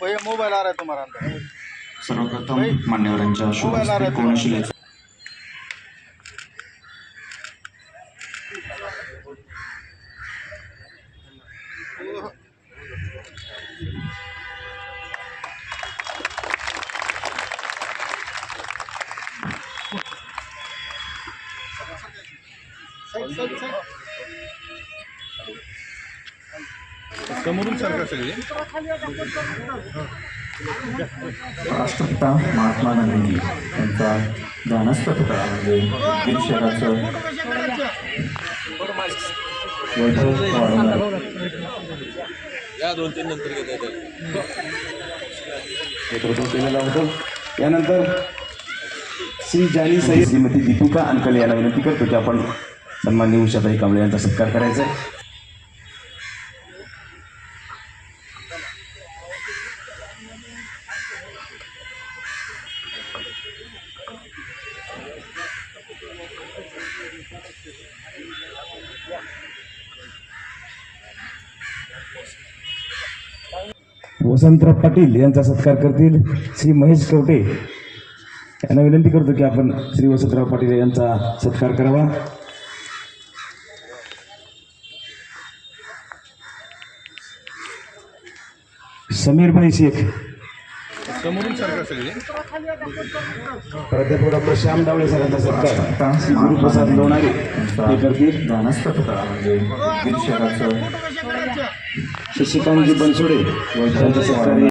भैया मोबाईल आ रहा है तुम्हारा सर्वप्रथम मान्यवरांच्या शुभ हस्ते कोनशिलेचा समोरून सारखं सगळे? राष्ट्रपिता महात्मा गांधी यांचा ध्यानस्थ पुतळा म्हणजे बीड शहराचं वैभव वाढवणार या दोन तीन नंतर घेतात नेतृत्व केलेलं होतं. यानंतर श्री जानी सई श्रीमती दीपिका अंकले यांना विनंती करतो की आपण सन्माननीय उषाताई कांबळे यांचा सत्कार करायचा वसंतराव पाटील यांचा सत्कार करतील श्री महेश कवटे. यांना विनंती करतो की आपण श्री वसंतराव पाटील यांचा सत्कार करावा. समीरभाई शेख. प्राध्यापक डॉक्टर श्याम डावळे सरांचा सत्कार. गुरुप्रसाद लोणारे हे करतील. म्हणजे शशिकांतजी बनसोडे